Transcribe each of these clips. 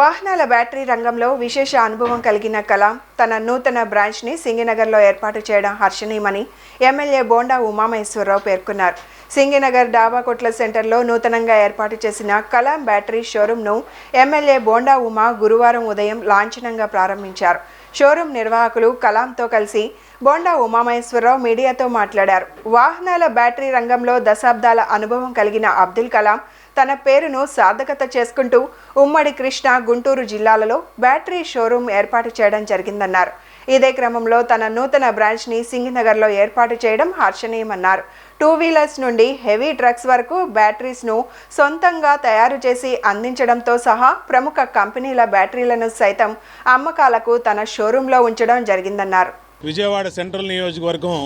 వాహనాల బ్యాటరీ రంగంలో విశేష అనుభవం కలిగిన కలాం తన నూతన బ్రాంచ్ని సింగినగర్లో ఏర్పాటు చేయడం హర్షణీయమని ఎమ్మెల్యే బోండా ఉమామహేశ్వరరావు పేర్కొన్నారు. సింగినగర్ డాబా కొట్ల సెంటర్లో నూతనంగా ఏర్పాటు చేసిన కలాం బ్యాటరీ షోరూంను ఎమ్మెల్యే బోండా ఉమా గురువారం ఉదయం లాంఛనంగా ప్రారంభించారు. షోరూం నిర్వాహకులు కలాంతో కలిసి బోండా ఉమామహేశ్వరరావు మీడియాతో మాట్లాడారు. వాహనాల బ్యాటరీ రంగంలో దశాబ్దాల అనుభవం కలిగిన అబ్దుల్ కలాం తన పేరును సార్థకత చేసుకుంటూ ఉమ్మడి కృష్ణ గుంటూరు జిల్లాలలో బ్యాటరీ షోరూం ఏర్పాటు చేయడం జరిగిందన్నారు. ఇదే క్రమంలో తన నూతన బ్రాంచ్ని సింగనగర్లో ఏర్పాటు చేయడం హర్షణీయమన్నారు. టూ వీలర్స్ నుండి హెవీ ట్రక్స్ వరకు బ్యాటరీస్ను సొంతంగా తయారు చేసి అందించడంతో సహా ప్రముఖ కంపెనీల బ్యాటరీలను సైతం అమ్మకాలకు తన షోరూంలో ఉంచడం జరిగిందన్నారు. విజయవాడ సెంట్రల్ నియోజకవర్గం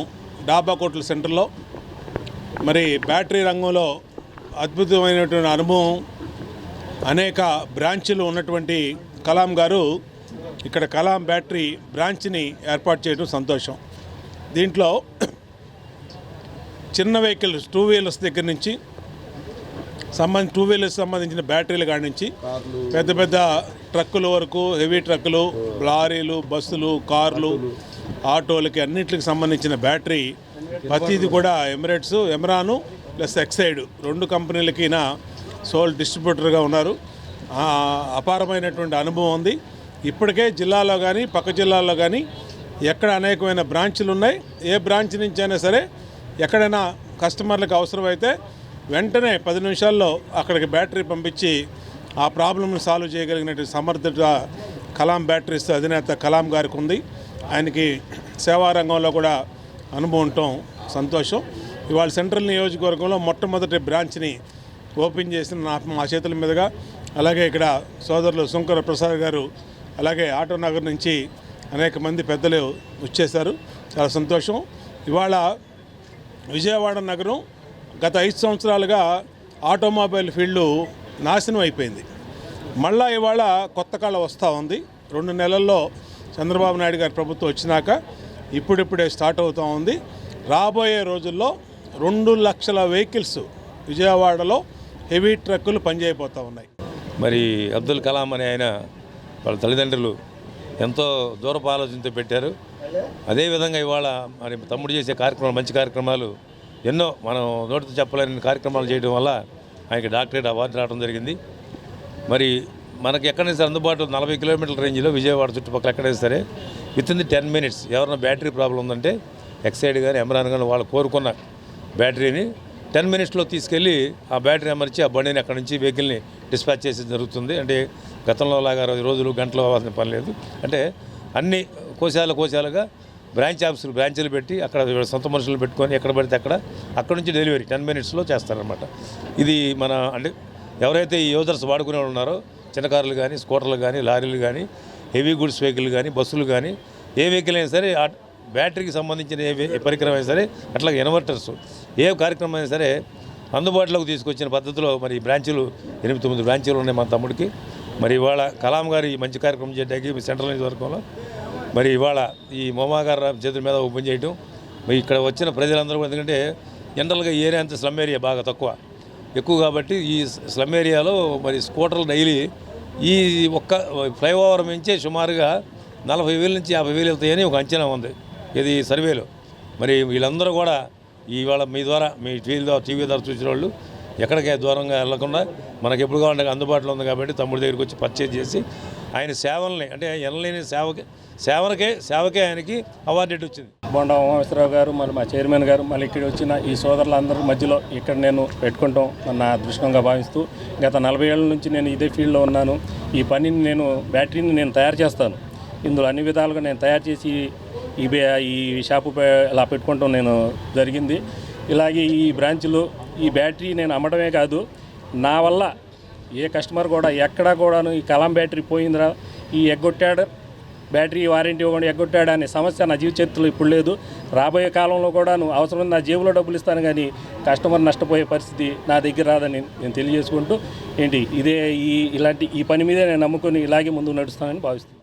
డాబాకోట్ల సెంటర్లో మరి బ్యాటరీ రంగంలో అద్భుతమైనటువంటి అనుభవం. అనేక బ్రాంచ్లు ఉన్నటువంటి కలాం గారు ఇక్కడ కలాం బ్యాటరీ బ్రాంచ్ని ఏర్పాటు చేయడం సంతోషం. దీంట్లో చిన్న వెహికల్స్ టూ వీలర్స్ దగ్గర నుంచి సంబంధ టూ వీలర్స్ సంబంధించిన బ్యాటరీల కాడి నుంచి పెద్ద పెద్ద ట్రక్కుల వరకు హెవీ ట్రక్కులు లారీలు బస్సులు కార్లు ఆటోలకి అన్నింటికి సంబంధించిన బ్యాటరీ ప్రతిది కూడా ఎమిరేట్స్ ఎమరాను ప్లస్ ఎక్సైడ్ రెండు కంపెనీలకిన సోల్ డిస్ట్రిబ్యూటర్గా ఉన్నారు. అపారమైనటువంటి అనుభవం ఉంది. ఇప్పటికే జిల్లాలో కానీ పక్క జిల్లాల్లో కానీ ఎక్కడ అనేకమైన బ్రాంచ్లు ఉన్నాయి. ఏ బ్రాంచ్ నుంచి అయినా సరే ఎక్కడైనా కస్టమర్లకు అవసరమైతే వెంటనే పది నిమిషాల్లో అక్కడికి బ్యాటరీ పంపించి ఆ ప్రాబ్లమ్ని సాల్వ్ చేయగలిగినటువంటి సమర్థత కలాం బ్యాటరీస్ అధినేత కలాం గారికి ఉంది. ఆయనకి సేవా రంగంలో కూడా అనుభవం ఉండటం సంతోషం. ఇవాళ సెంట్రల్ నియోజకవర్గంలో మొట్టమొదటి బ్రాంచ్ని ఓపెన్ చేసిన నా మా చేతుల మీదుగా అలాగే ఇక్కడ సోదరులు శంకర ప్రసాద్ గారు అలాగే ఆటో నగర్ నుంచి అనేక మంది పెద్దలు వచ్చేసారు చాలా సంతోషం. ఇవాళ విజయవాడ నగరం గత ఐదు సంవత్సరాలుగా ఆటోమొబైల్ ఫీల్డ్ నాశనం అయిపోయింది. మళ్ళా ఇవాళ కొత్త కాలం వస్తూ ఉంది. రెండు నెలల్లో చంద్రబాబు నాయుడు గారి ప్రభుత్వం వచ్చినాక ఇప్పుడిప్పుడే స్టార్ట్ అవుతూ ఉంది. రాబోయే రోజుల్లో రెండు లక్షల వెహికల్స్ విజయవాడలో హెవీ ట్రక్కులు పనిచేయబోతూ ఉన్నాయి. మరి అబ్దుల్ కలాం అనే ఆయన వాళ్ళ తల్లిదండ్రులు ఎంతో దూరపు ఆలోచనతో పెట్టారు. అదేవిధంగా ఇవాళ మరి తమ్ముడు చేసే కార్యక్రమాలు మంచి కార్యక్రమాలు ఎన్నో మనం నోటితో చెప్పలేని కార్యక్రమాలు చేయడం వల్ల ఆయనకి డాక్టరేట్ అవార్డు రావడం జరిగింది. మరి మనకి ఎక్కడైనా సరే అందుబాటులో నలభై కిలోమీటర్ల రేంజ్లో విజయవాడ చుట్టుపక్కల ఎక్కడైనా సరే with in the ten minutes ఎవరైనా బ్యాటరీ ప్రాబ్లం ఉందంటే ఎక్సైడ్ కానీ ఎమరాన్ కానీ వాళ్ళు కోరుకున్న బ్యాటరీని టెన్ మినిట్స్లో తీసుకెళ్ళి ఆ బ్యాటరీ అమర్చి ఆ బండిని అక్కడ నుంచి వెహికల్ని డిస్పాచ్ చేసి జరుగుతుంది. అంటే గతంలో లాగా రోజులు గంటలు అవ్వాల్సిన పని లేదు. అంటే అన్ని కోశాల కోశాలుగా బ్రాంచ్ ఆఫీసులు బ్రాంచీలు పెట్టి అక్కడ సొంత మనుషులు పెట్టుకొని ఎక్కడ పడితే అక్కడ అక్కడ నుంచి డెలివరీ టెన్ మినిట్స్లో చేస్తారనమాట ఇది మన అంటే ఎవరైతే ఈ యూజర్స్ వాడుకునే ఉన్నారో చిన్న కార్లు కానీ స్కూటర్లు కానీ లారీలు కానీ హెవీ గుడ్స్ వెహికల్ కానీ బస్సులు కానీ ఏ వెహికల్ అయినా సరే బ్యాటరీకి సంబంధించిన ఏ పరికరం అయినా సరే అట్లాగే ఇన్వర్టర్స్. ఏ కార్యక్రమం అయినా సరే అందుబాటులోకి తీసుకొచ్చిన పద్ధతిలో మరి బ్రాంచులు బ్రాంచీలు ఎనిమిది తొమ్మిది బ్రాంచీలు ఉన్నాయి మా తమ్ముడికి. మరి ఇవాళ కలాం గారు ఈ మంచి కార్యక్రమం చేయడానికి మీ సెంట్రల్ నియోజకవర్గంలో మరి ఇవాళ ఈ మోమాగారు చేతుల మీద ఓపెన్ చేయటం. మరి ఇక్కడ వచ్చిన ప్రజలందరూ ఎందుకంటే జనరల్గా ఈ ఏరియా అంతా స్లమ్ ఏరియా బాగా తక్కువ. ఎక్కువ కాబట్టి ఈ స్లమ్ ఏరియాలో మరి స్కూటర్లు డైలీ ఈ ఒక్క ఫ్లైఓవర్ మించే సుమారుగా నలభై వేల నుంచి యాభై వేలు వెళ్తాయని ఒక అంచనా ఉంది. ఇది సర్వేలో. మరి వీళ్ళందరూ కూడా ఇవాళ మీ ద్వారా మీ టీవీ ద్వారా టీవీ ద్వారా చూసిన వాళ్ళు ఎక్కడికి దూరంగా వెళ్ళకుండా మనకి ఎప్పుడు కావాలంటే అందుబాటులో ఉంది కాబట్టి తమ్ముడి దగ్గరికి వచ్చి పర్చేజ్ చేసి ఆయన సేవల్ని అంటే ఎనలేని సేవకి సేవలకే సేవకే ఆయనకి అవార్డు వచ్చింది. బొండా ఉమామేశ్వరరావు గారు మరి మా చైర్మన్ గారు మళ్ళీ ఇక్కడ వచ్చిన ఈ సోదరులందరి మధ్యలో ఇక్కడ నేను పెట్టుకుంటాం నా అదృష్టంగా భావిస్తూ గత నలభై ఏళ్ళ నుంచి నేను ఇదే ఫీల్డ్లో ఉన్నాను. ఈ పనిని నేను బ్యాటరీని నేను తయారు చేస్తాను. ఇందులో అన్ని విధాలుగా నేను తయారు చేసి ఈ ఈ షాపు ఇలా పెట్టుకుంటాం నేను జరిగింది. ఇలాగే ఈ బ్రాంచ్లు ఈ బ్యాటరీ నేను అమ్మడమే కాదు నా వల్ల ఏ కస్టమర్ కూడా ఎక్కడా కూడాను ఈ కలాం బ్యాటరీ పోయిందిరా. ఈ ఎగ్గొట్టాడు బ్యాటరీ వారంటీ ఇవ్వండి ఎగ్గొట్టాడు అనే సమస్య నా జీవిత ఇప్పుడు లేదు. రాబోయే కాలంలో కూడా నువ్వు అవసరం నా జేబులో డబ్బులు ఇస్తాను కానీ కస్టమర్ నష్టపోయే పరిస్థితి నా దగ్గర రాదని నేను తెలియజేసుకుంటూ ఏంటి ఇదే ఈ ఇలాంటి ఈ పని మీదే నేను నమ్ముకొని ఇలాగే ముందుకు నడుస్తానని భావిస్తున్నాను.